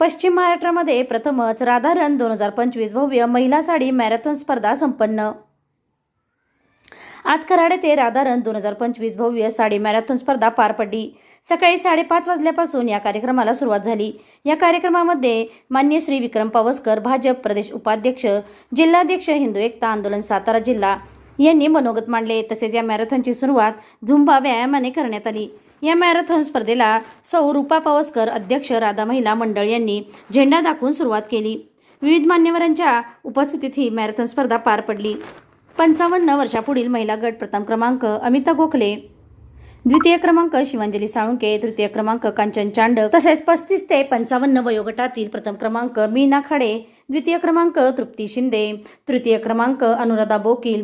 पश्चिम महाराष्ट्रामध्ये प्रथमच राधारण दोन हजार पंचवीस भव्य महिला साडी मॅरेथॉन स्पर्धा संपन्न. आज कराड येथे राधारण दोन हजार पंचवीस भव्य साडी मॅरेथॉन स्पर्धा पार पडली. सकाळी साडेपाच वाजल्यापासून या कार्यक्रमाला सुरुवात झाली. या कार्यक्रमामध्ये मान्य श्री विक्रम पावसकर भाजप प्रदेश उपाध्यक्ष जिल्हाध्यक्ष हिंदू एकता आंदोलन सातारा जिल्हा यांनी मनोगत मांडले. तसेच या मॅरेथॉनची सुरुवात झुंबा व्यायामाने करण्यात आली. या मॅरेथॉन स्पर्धेला सौ रूपा पावसकर अध्यक्ष राधा महिला मंडळ यांनी झेंडा दाखवून सुरुवात केली. विविध मान्यवरांच्या उपस्थितीत ही मॅरेथॉन स्पर्धा पार पडली. पंचावन्न वर्षापुढील महिला गट प्रथम क्रमांक अमिता गोखले द्वितीय क्रमांक शिवांजली साळुंके तृतीय क्रमांक कांचन चांडक तसेच पस्तीस ते पंचावन्न वयोगटातील प्रथम क्रमांक मीना खाडे द्वितीय क्रमांक तृप्ती शिंदे तृतीय क्रमांक अनुराधा बोकील.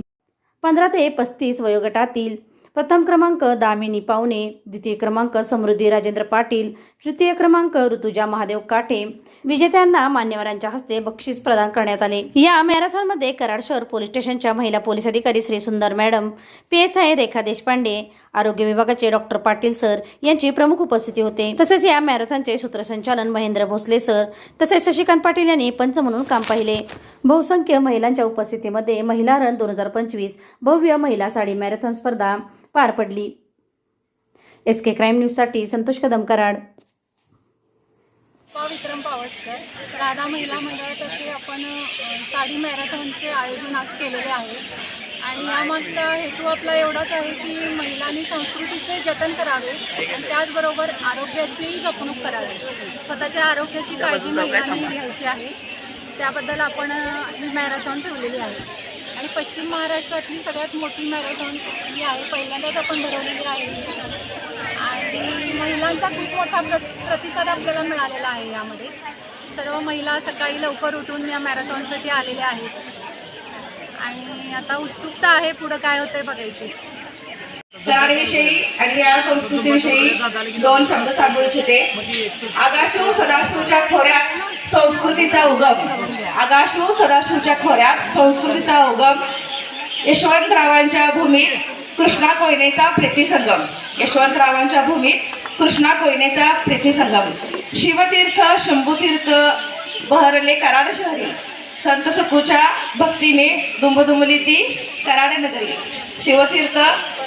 पंधरा ते पस्तीस वयोगटातील प्रथम क्रमांक दामिनी पावणे द्वितीय क्रमांक समृद्धी राजेंद्र पाटील तृतीय क्रमांक ऋतुजा महादेव काटे विजेत्यांना मान्यवरांच्या हस्ते बक्षीस प्रदान करण्यात आले. या मॅरेथॉनमध्ये कराड शहर पोलीस स्टेशनच्या महिला पोलीस अधिकारी Shri Sundar madam P S I Rekha Deshpande आरोग्य विभागाचे डॉक्टर पाटील सर यांची प्रमुख उपस्थिती होते. तसेच या मॅरेथॉनचे सूत्रसंचालन महेंद्र भोसले सर तसेच शशिकांत पाटील यांनी पंच म्हणून काम पाहिले. बहुसंख्य महिलांच्या उपस्थितीमध्ये महिला रन दोन हजार पंचवीस भव्य महिला साडी मॅरेथॉन स्पर्धा पार पडली. एस के क्राईम न्यूजसाठी संतोष कदम कराड पा विक्रम पावसकर राधा महिला मंडळातर्फे आपण साडी मॅरेथॉनचे आयोजन आज केलेले आहे. आणि यामागचा हेतू आपला एवढाच आहे की महिलांनी संस्कृतीचे जतन करावे आणि त्याचबरोबर आरोग्याचीही जपणूक करावी. स्वतःच्या आरोग्याची काळजी महिलांनी घ्यायची आहे. त्याबद्दल आपण ही मॅरेथॉन ठेवलेली आहे. आणि पश्चिम महाराष्ट्रातली सगळ्यात मोठी मॅरेथॉन ही आहे. पहिल्यांदाच आपण भरवलेली आहे. आणि महिलांचा खूप मोठा प्र प्रतिसाद आपल्याला मिळालेला आहे यामध्ये. सर्व महिला सकाळी लवकर उठून या मॅरेथॉनसाठी आलेल्या आहेत. आणि आता उत्सुकता आहे पुढं काय होतंय बघायची. कराडविषयी आणि या संस्कृतीविषयी दोन शब्द सांगू इच्छिते. आगाशू सदाशिवच्या खोऱ्यात संस्कृतीचा उगम. आगाशू सदाशिवच्या खोऱ्यात संस्कृतीचा उगम. यशवंतरावांच्या भूमीत कृष्णा कोयनेचा प्रीतीसंगम. यशवंतरावांच्या भूमीत कृष्णा कोयनेचा प्रीतीसंगम. शिवतीर्थ शंभूतीर्थ बहरले कराड शहरी. संत सखूच्या भक्तीने दुंबदुंबली ती कराड नगरी. शिवतीर्थ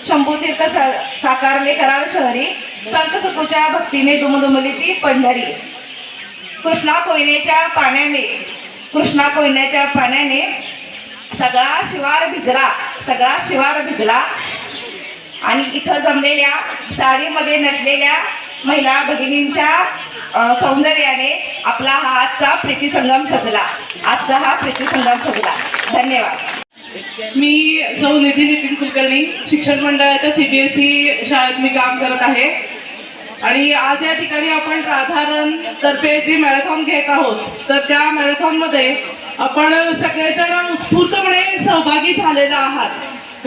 शंभूतीर्थ सा- साकारले कराड शहरी. संत सखूच्या भक्तीने दुमदुमली ती पंढरी. कृष्णा कोयनेच्या पाण्याने कृष्णा कोयनेच्या पाण्याने सगळा शिवार भिजला सगळा शिवार भिजला. आणि इथं जमलेल्या साडीमध्ये नटलेल्या महिला भगिनींच्या सौंदर्याने आपला हा आजचा प्रीतिसंगम सजला. आजचा हा प्रीतिसंगम सजला. धन्यवाद. मी सौ निधी नितीन कुलकर्णी शिक्षण मंडळाच्या सीबीएसई शाळेत मी काम करत आहे. आणि आज या ठिकाणी आपण राधारण तर्फे जी मॅरेथॉन घेत आहोत तर त्या मॅरेथॉनमध्ये आपण सगळेजण उत्स्फूर्तपणे सहभागी झालेला आहात.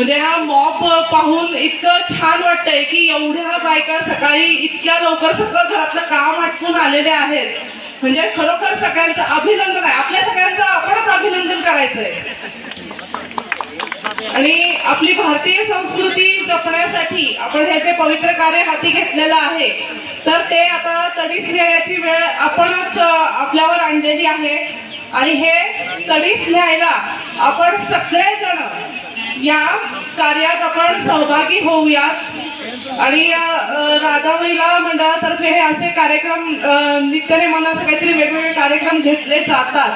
म्हणजे हा मॉप पाहून इतकं छान वाटतंय की एवढ्या बायका सकाळी इतक्या लवकर सगळं घरातलं काम आटपून आलेल्या आहेत. म्हणजे खरोखर सगळ्यांचं अभिनंदन आहे. आपल्या सगळ्यांचं आपणच अभिनंदन करायचंय. आणि आपली भारतीय संस्कृती जपण्यासाठी आपण हे जे पवित्र कार्य हाती घेतलेलं आहे तर ते आता तडीस न्यायाची वेळ आपणच आपल्यावर आणलेली आहे. आणि हे तडीस न्यायला आपण सगळेजण या कार्यात आपण सहभागी होऊयात. आणि राधा महिला मंडळातर्फे हे असे कार्यक्रम अ, काहीतरी वेगवेगळे कार्यक्रम घेतले जातात.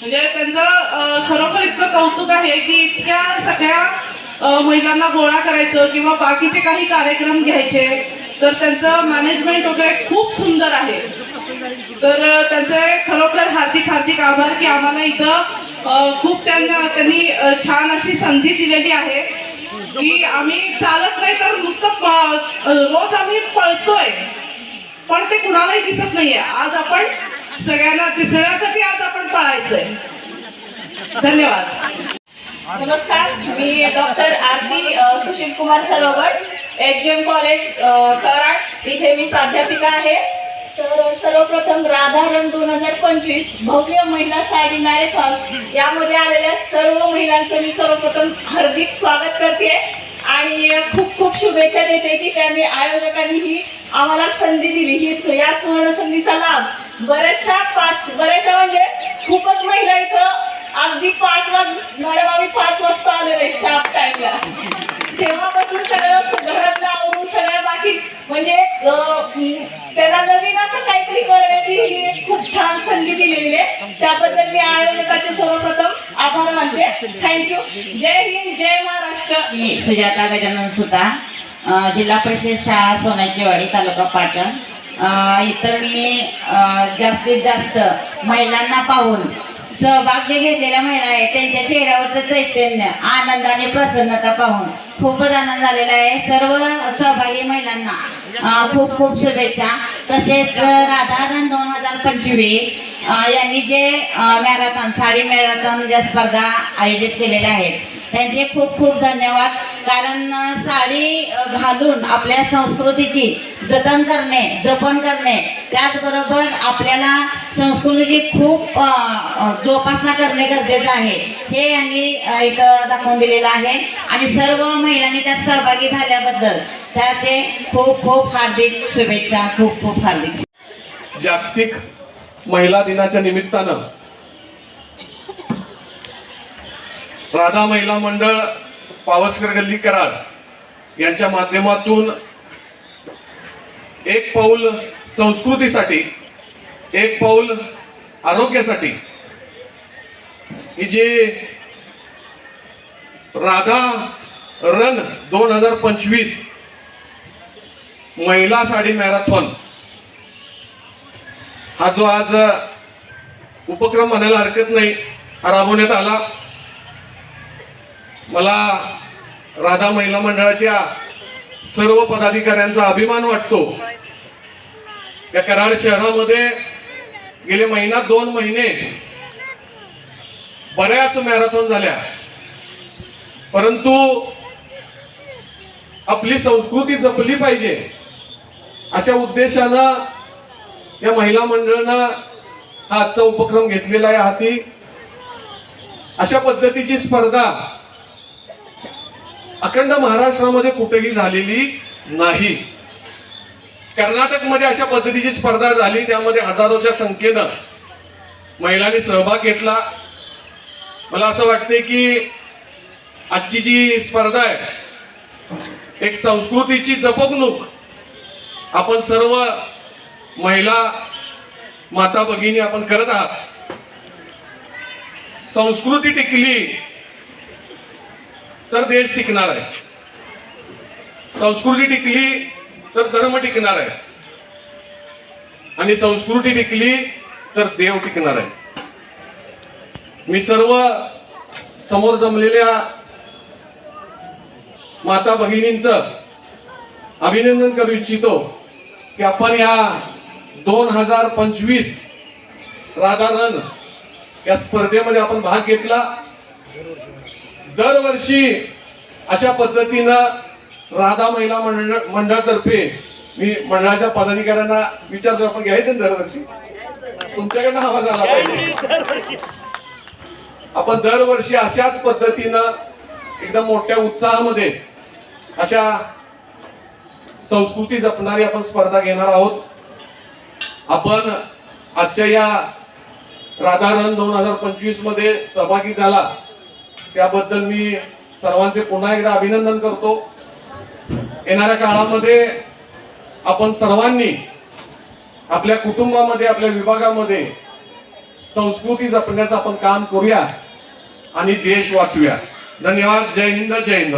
म्हणजे त्यांचं खरोखर इतकं कौतुक आहे की इतक्या सगळ्या महिलांना गोळा करायचं किंवा बाकीचे काही कार्यक्रम घ्यायचे तर त्यांचं मॅनेजमेंट वगैरे खूप सुंदर आहे. तर त्यांचे खरोखर हार्दिक हार्दिक आभार की आम्हाला इथं खूप त्यांना त्यांनी छान अशी संधी दिलेली आहे की आम्ही चालत नाही तर नुसतं रोज आम्ही पळतोय. पण ते कुणालाही दिसत नाहीये. आज आपण सगळ्यांना दिसण्यासाठी आज आपण पळायचंय. धन्यवाद. नमस्कार. मी doctor Aarti Sushil Kumar Sarovar H G M college Karad. इथे मी प्राध्यापिका आहे. तर सर्वप्रथम राधारण दोन हजार पंचवीस भव्य महिला साडी मॅरेथॉन. यामध्ये आलेल्या सर्व महिलांचं मी सर्वप्रथम हार्दिक स्वागत करते. आणि खूप खूप शुभेच्छा देते की त्यांनी आयोजकांनी ही आम्हाला संधी दिली. ही या सुवर्ण संधीचा लाभ. बऱ्याचशा पाच बऱ्याचशा म्हणजे खूपच महिला इथं अगदी पाच वाज मॅडम आम्ही पाच वाजता आलेलो आहे शार्प टाईमला तेव्हापासून सगळं घरातलं आवरून सगळ्या बाकी म्हणजे अं, त्यांना नवीन असं काहीतरी करण्याची ही एक खूप छान संधी दिलेली आहे त्याबद्दल मी आयोजकाचे सर्वप्रथम आभार मानते. Thank you Jai Hind Jai Maharashtra. मी सुजाता गजानन सुद्धा जिल्हा परिषद शाळा सोनाचीवाडी तालुका पाटण. इथं मी जास्तीत जास्त महिलांना पाहून सहभाग जे घेतलेल्या महिला आहे त्यांच्या चेहऱ्यावरचं चैतन्य आनंद आणि प्रसन्नता पाहून खूपच आनंद झालेला आहे. सर्व सहभागी महिलांना खूप खूप शुभेच्छा. तसेच राधारण दोन हजार पंचवीस यांनी जे मॅरेथॉन साडी मॅरेथॉन ज्या स्पर्धा आयोजित केलेल्या आहेत त्यांचे खूप खूप धन्यवाद. कारण साडी घालून आपल्या संस्कृतीची जतन करणे जपन करणे त्याचबरोबर आपल्याला संस्कृतीची खूप जोपासना करणे गरजेचं आहे. हे यांनी इथं दाखवून दिलेलं आहे. आणि सर्व महिलांनी त्यात सहभागी झाल्याबद्दल त्याचे खूप खूप हार्दिक शुभेच्छा खूप खूप हार्दिक जागतिक महिला दिनाच्या निमित्तानं राधा महिला मंडळ पावसकर गल्ली कराड यांच्या माध्यमातून एक पाऊल संस्कृतीसाठी एक पाऊल आरोग्यासाठी ही जे राधा रन दोन हजार पंचवीस महिला साडी मॅरेथॉन. हा जो आज उपक्रम म्हणायला हरकत नाही हा राबवण्यात आला. मला राधा महिला मंडळाच्या सर्व पदाधिकाऱ्यांचा अभिमान वाटतो. या कराड शहरामध्ये गेले महिना दोन महिने बऱ्याच मॅरेथॉन झाल्या. परंतु आपली संस्कृती जपली पाहिजे. अशा उद्देशानं या महिला मंडळानं हा आजचा उपक्रम घेतलेला आहे हाती. अशा पद्धतीची स्पर्धा अखंड महाराष्ट्रामध्ये कुठेही झालेली नाही. कर्नाटकमध्ये अशा पद्धतीची स्पर्धा झाली त्यामध्ये हजारोच्या संख्येनं महिलांनी सहभाग घेतला. मला असं वाटते की आजची जी स्पर्धा आहे एक संस्कृतीची जपवणूक आपण सर्व महिला माता भगिनी आपण करत आहात. संस्कृती टिकली तर देश टिकणार आहे. संस्कृती टिकली तर धर्म टिकणार आहे. आणि संस्कृती टिकली तर देव टिकणार आहे. मी सर्व समोर जमलेल्या माता भगिनींचं अभिनंदन करू इच्छितो. की आपण या दोन हजार पंचवीस राधारन या स्पर्धेमध्ये आपण भाग घेतला. दरवर्षी अशा पद्धतीनं राधा महिला मंडळ मंडळातर्फे मी मंडळाच्या पदाधिकाऱ्यांना विचारतो आपण घ्यायचं ना दरवर्षी? तुमच्याकडनं आवाज आला पाहिजे. आपण दरवर्षी अशाच पद्धतीनं एकदम मोठ्या उत्साहामध्ये अशा संस्कृती जपणारी आपण स्पर्धा घेणार आहोत. आपण आजच्या या राधारण दोन हजार पंचवीसमध्ये सहभागी झाला. त्याबद्दल मी सर्वांचे पुन्हा एकदा अभिनंदन करतो. येणाऱ्या काळामध्ये आपण सर्वांनी आपल्या कुटुंबामध्ये आपल्या विभागामध्ये संस्कृती जपण्याचं आपण काम करूया आणि देश वाचूया. धन्यवाद. जय हिंद जय हिंद.